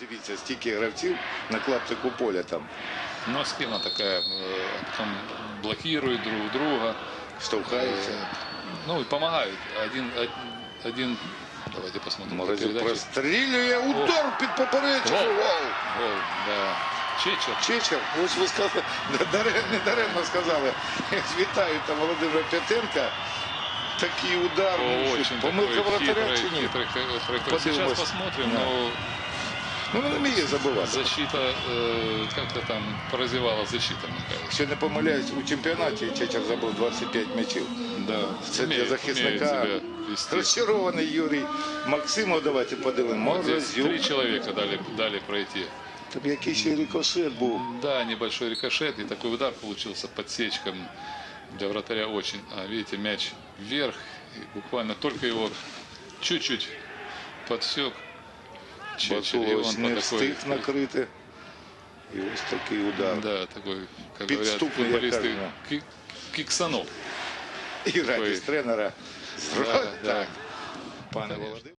Дивіться, стільки гравців на клаптику поля там Но схема такая, э, потом блокируют друг друга. штовхаються. Э, Ну и помогают. Один, од- один, давайте посмотрим. по Морозюк передаче. прострілює удар під поперечку. Гол. Гол! Гол, да. Чечер. Чечер, ось ви сказали, даремно, не даремно сказали. Вітаю там Володимира П'ятенка. Такий удар. ну, що, Очень Помилка такой вратаря хитрый, чи ні? хитрый, хитрый, хитрый. Сейчас Подивимось. посмотрим, Да. но Ну він вміє забивати. защита э, как-то там прозевала защита, мне кажется. Якщо не помиляюсь, у чемпіонаті Чечер забив 25 м'ячів. Да. Це для Умеет- умеет захисника. себя вести. Розчарований Юрій Максимов, давайте подивимо. Вот здесь три Морозюк. человека дали, дали пройти. Там якийсь ще рикошет був. Да, небольшой рикошет и такой удар получился подсечком для вратаря очень. А видите, мяч вверх, и буквально только его чуть-чуть подсек. Чечер, и Батулович он по не такой, встиг накрити. І ось такий удар. да, такой, как говорят Підступний, як футболисты, кажуть. ки- киксанул. І радість тренера. Да, да. Так, пане Володимире.